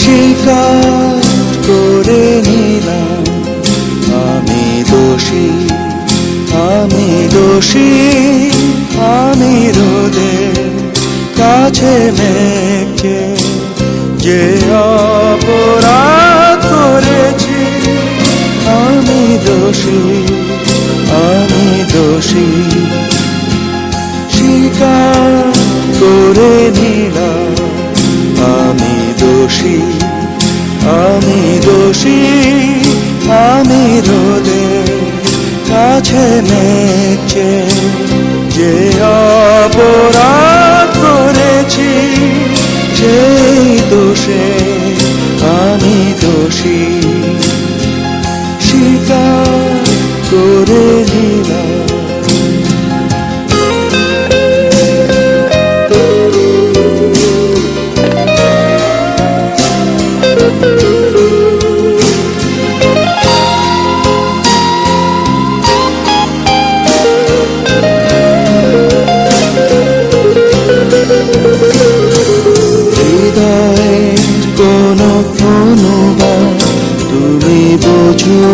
স্বীকার করে নিলাম। আমি দোষী আমি দোষী। কাছে মেঘছে যে অপরাধ করেছি, আমি দোষী আমি দোষী। স্বীকার করে নিলাম, আমি দোষী আমি দোষী। আমি রোদে কাছে নেচে যে অপরাধ দোষে আমি দোষী।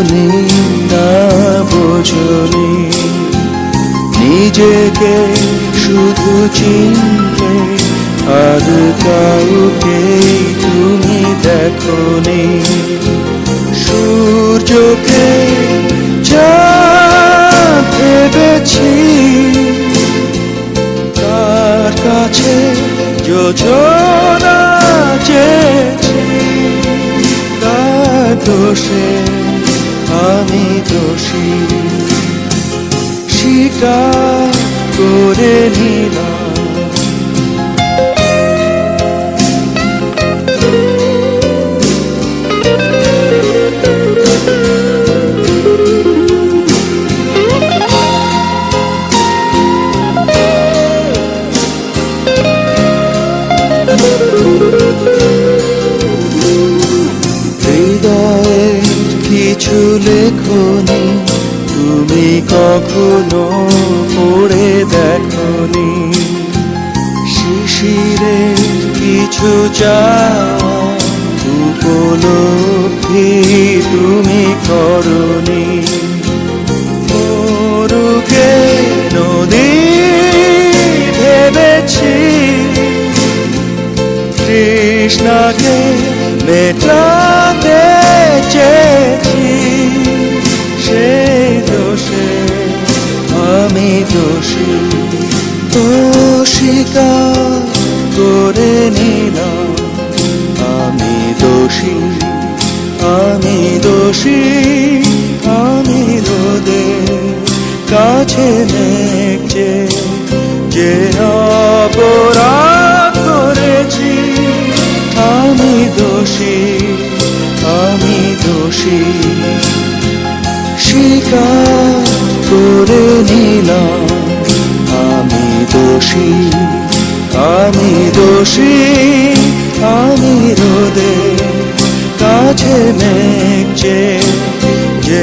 বোঝনি না বোঝনি। নিজেকে শুধু চিনতে আর কাউকে তুমি দেখনি। সূর্যকে চাঁদ ভেবেছি। তার কাছে যোজনা চেয়েছি। তার দোষে আমি দোষী। স্বীকার করে নিলাম। তুমি কখনো পড়ে দেখনি। শিশিরে কিছু চাওয়া তুমি করনি। নদী তৃষ্ণাকে মেটাতে চেয়েছি। আমি দোষী। তো করে নিলাম। আমি দোষী আমি দোষী, আমি রোদে কাছে নেচে যে অপরাধ করেছি, আমি দোষী আমি দোষী। স্বীকার করে নিলাম। আমি দোষী আমি দোষী আমি রোদে কাছে মেঘ যে